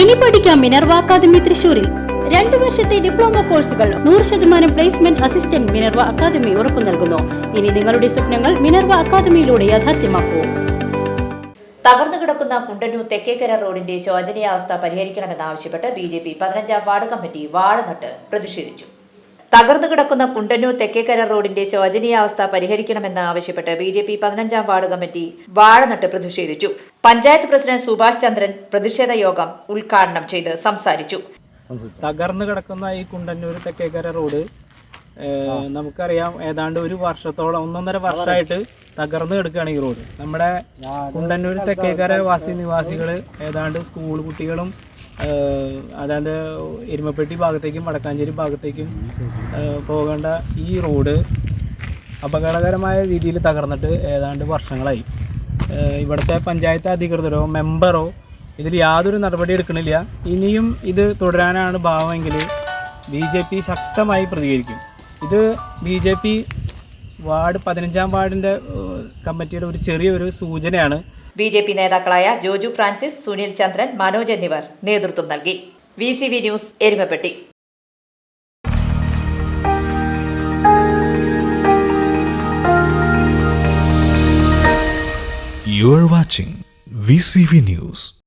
ഇനി പഠിക്കാം Minerva academy തൃശൂരിൽ രണ്ടു വർഷത്തെ ഡിപ്ലോമ കോഴ്സുകൾ നൂറ് ശതമാനം പ്ലേസ്മെന്റ് അസിസ്റ്റന്റ് മിനർവ അക്കാദമി ഉറപ്പു നൽകുന്നു. ഇനി നിങ്ങളുടെ സ്വപ്നങ്ങൾ മിനർവ അക്കാദമിയിലൂടെ യാഥാർത്ഥ്യമാക്കൂ. തകർന്നു കിടക്കുന്ന കുണ്ടന്നൂർ തെക്കേക്കര റോഡിന്റെ ശോചനീയാവസ്ഥ പരിഹരിക്കണമെന്നാവശ്യപ്പെട്ട് ബി ജെ പി പതിനഞ്ചാം വാർഡ് കമ്മിറ്റി വാഴനട്ട് പ്രതിഷേധിച്ചു. തകർന്നു കിടക്കുന്ന കുണ്ടന്നൂർ തെക്കേക്കര റോഡിന്റെ ശോചനീയാവസ്ഥ പരിഹരിക്കണമെന്ന് ആവശ്യപ്പെട്ട് ബി ജെ പി പതിനഞ്ചാം വാർഡ് കമ്മിറ്റി വാഴനട്ട് പ്രതിഷേധിച്ചു. പഞ്ചായത്ത് പ്രസിഡന്റ് സുഭാഷ് ചന്ദ്രൻ പ്രതിഷേധ യോഗം ഉദ്ഘാടനം ചെയ്ത് സംസാരിച്ചു. തകർന്നു കിടക്കുന്ന ഈ കുണ്ടന്നൂർ തെക്കേക്കര റോഡ് നമുക്കറിയാം ഏതാണ്ട് ഒരു വർഷത്തോളം ഒന്നൊന്നര വർഷമായിട്ട് തകർന്നു കിടക്കുകയാണ് ഈ റോഡ്. നമ്മുടെ കുണ്ടന്നൂർ തെക്കേക്കര വാസി നിവാസികൾ ഏതാണ്ട് സ്കൂൾ കുട്ടികളും അതായത് എരുമപ്പെട്ടി ഭാഗത്തേക്കും വടക്കാഞ്ചേരി ഭാഗത്തേക്കും പോകേണ്ട ഈ റോഡ് അപകടകരമായ രീതിയിൽ തകർന്നിട്ട് ഏതാണ്ട് വർഷങ്ങളായി. ഇവിടുത്തെ പഞ്ചായത്ത് അധികൃതരോ മെമ്പറോ ഇതിൽ യാതൊരു നടപടി എടുക്കണില്ല. ഇനിയും ഇത് തുടരാനാണ് ഭാവമെങ്കിൽ ബി ജെ പി ശക്തമായി പ്രതികരിക്കും. ഇത് ബി ജെ പി വാർഡ് പതിനഞ്ചാം വാർഡിന്റെ കമ്മിറ്റിയുടെ ഒരു ചെറിയൊരു സൂചനയാണ്. ബി ജെ പി നേതാക്കളായ ജോജു ഫ്രാൻസിസ് സുനിൽ ചന്ദ്രൻ മനോജ് എന്നിവർ നേതൃത്വം നൽകി V C V news Erumapetty You are watching VCV News.